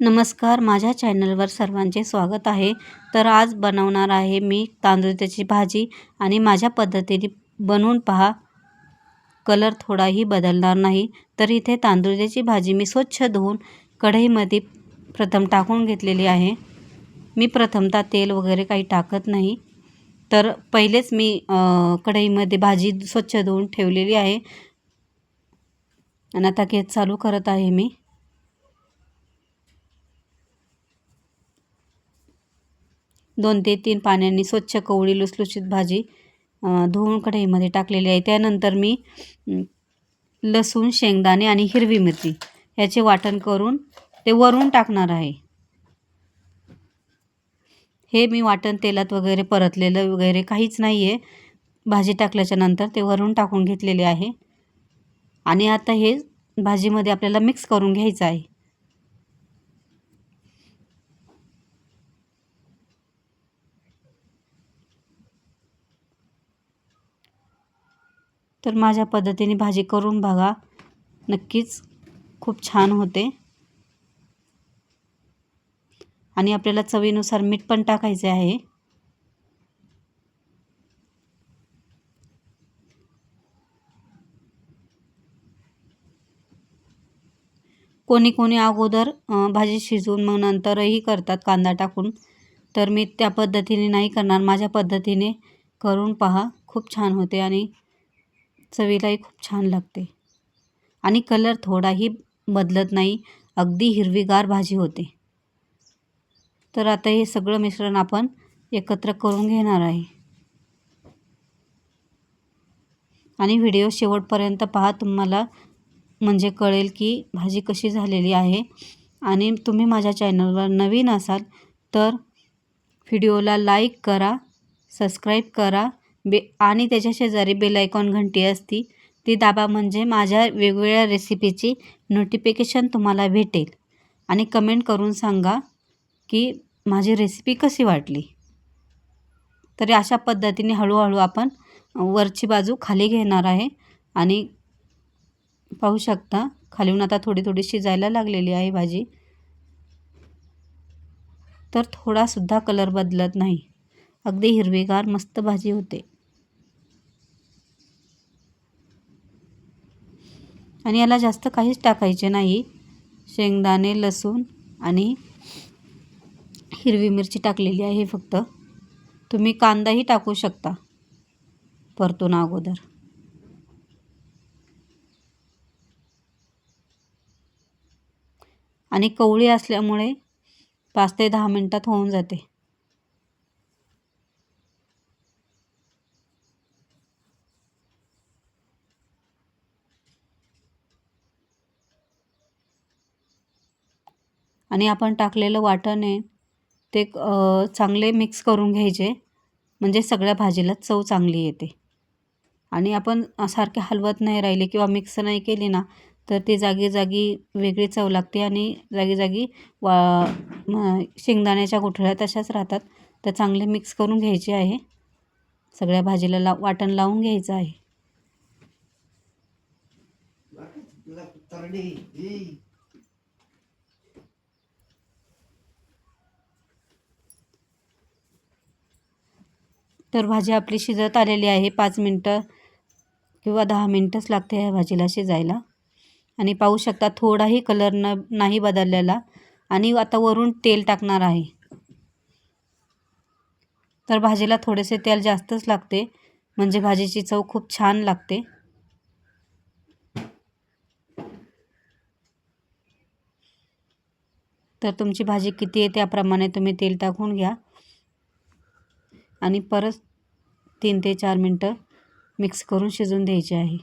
नमस्कार माझ्या चॅनलवर सर्वांचे स्वागत आहे. तर आज बनवणार आहे मी तांदूळाची भाजी आणि माझ्या पद्धतीने बनवून पहा. कलर थोडाही बदलणार नाही. तर इथे तांदूळाची भाजी मी स्वच्छ धुवून कढईमध्ये प्रथम टाकून घेतलेली आहे. मी प्रथमतः तेल वगैरे काही टाकत नाही. तर पहिलेच मी कढईमध्ये भाजी स्वच्छ धुवून ठेवलेली आहे. आणि आता गॅस चालू करत आहे मी. दोन ते तीन पाण्याने स्वच्छ कवळी लुसलुशीत भाजी धुवून कढईमध्ये टाकलेली आहे. त्यानंतर मी लसूण शेंगदाणे आणि हिरवी मिरची ह्याचे वाटण करून ते वरून टाकणार आहे. हे मी वाटण तेलात वगैरे परतलेलं वगैरे काहीच नाही आहे भाजी टाकल्याच्या नंतर ते वरून टाकून घेतलेले आहे. आणि आता हे भाजीमध्ये आपल्याला मिक्स करून घ्यायचं आहे. तर माझ्या पद्धतीने भाजी करून बघा. नक्कीच खूप छान होते. आणि आपल्याला चवीनुसार मीठ पण टाकायचे आहे. कोणी कोणी अगोदर भाजी शिजवून मग नंतरही करतात कांदा टाकून. तर मी त्या पद्धतीने नाही करणार. माझ्या पद्धतीने करून पहा. खूप छान होते आणि चवीलाही खूप छान लागते. आणि कलर थोडाही बदलत नाही अगदी हिरवीगार भाजी होते. तर आता हे सगळं मिश्रण आपण एकत्र करून घेणार आहे. आणि व्हिडिओ शेवटपर्यंत पहा तुम्हाला म्हणजे कळेल की भाजी कशी झालेली आहे. आणि तुम्ही माझ्या चॅनलवर नवीन असाल तर व्हिडिओला लाईक करा सबस्क्राईब करा बे आणि त्याच्या शेजारी बेलायकॉन घंटी असती. ती दाबा म्हणजे माझ्या वेगवेगळ्या रेसिपीची नोटिफिकेशन तुम्हाला भेटेल. आणि कमेंट करून सांगा की माझी रेसिपी कशी वाटली. तरी अशा पद्धतीने हळूहळू आपण वरची बाजू खाली घेणार आहे. आणि पाहू शकता खालीहून आता थोडी थोडी शिजायला लागलेली आहे भाजी. तर थोडासुद्धा कलर बदलत नाही. अगदी हिरवीगार मस्त भाजी होते. आणि याला जास्त काहीच टाकायचे नाही. शेंगदाणे लसूण आणि हिरवी मिरची टाकलेली आहे फक्त. तुम्ही कांदाही टाकू शकता परतून अगोदर. आणि कवळी असल्यामुळे पाच ते दहा मिनटात होऊन जाते. आणि आपण टाकलेलं वाटण आहे ते चांगले मिक्स करून घ्यायचे. म्हणजे सगळ्या भाजीला चव चांगली येते. आणि आपण सारखे हलवत नाही राहिले किंवा मिक्स नाही केली ना तर ती जागी जागी वेगळी चव लागते आणि जागी जागी वा शेंगदाण्याच्या गुठळ्या तशाच राहतात. तर चांगले मिक्स करून घ्यायचे आहे. सगळ्या भाजीला ला वाटण लावून घ्यायचं आहे. तर भाजी आपली शिजत आलेली आहे. पाच मिनटं किंवा दहा मिनटंच लागते ह्या भाजीला शिजायला. आणि पाहू शकता थोडाही कलर न नाही बदललेला. आणि आता वरून तेल टाकणार आहे. तर भाजीला थोडेसे तेल जास्तच लागते. म्हणजे भाजीची चव खूप छान लागते. तर तुमची भाजी किती आहे त्याप्रमाणे तुम्ही तेल टाकून घ्या. आणि परत तीन ते चार मिनटं मिक्स करून शिजून द्यायचे आहे.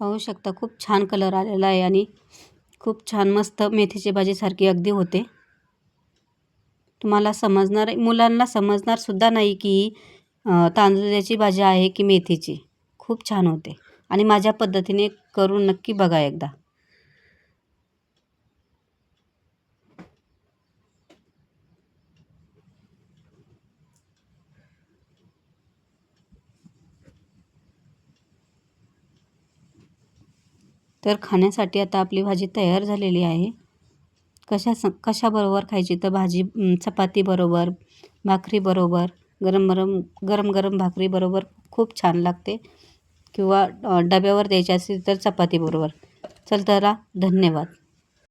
पाहू शकता खूप छान कलर आलेला आहे आणि खूप छान मस्त मेथीची भाजीसारखी अगदी होते. तुम्हाला समजणार मुलांना समजणारसुद्धा नाही की तांदूळाची भाजी आहे की मेथीची. खूप छान होते. आणि माझ्या पद्धतीने करून नक्की बघा एकदा. तर खाण्यासाठी आता आपली भाजी तयार झालेली आहे. कशा स कशाबरोबर खायची? तर भाजी चपातीबरोबर भाकरीबरोबर गरम गरम गरम गरम भाकरीबरोबर खूप छान लागते. किंवा डब्यावर द्यायची असेल तर चपातीबरोबर. चल तर धन्यवाद.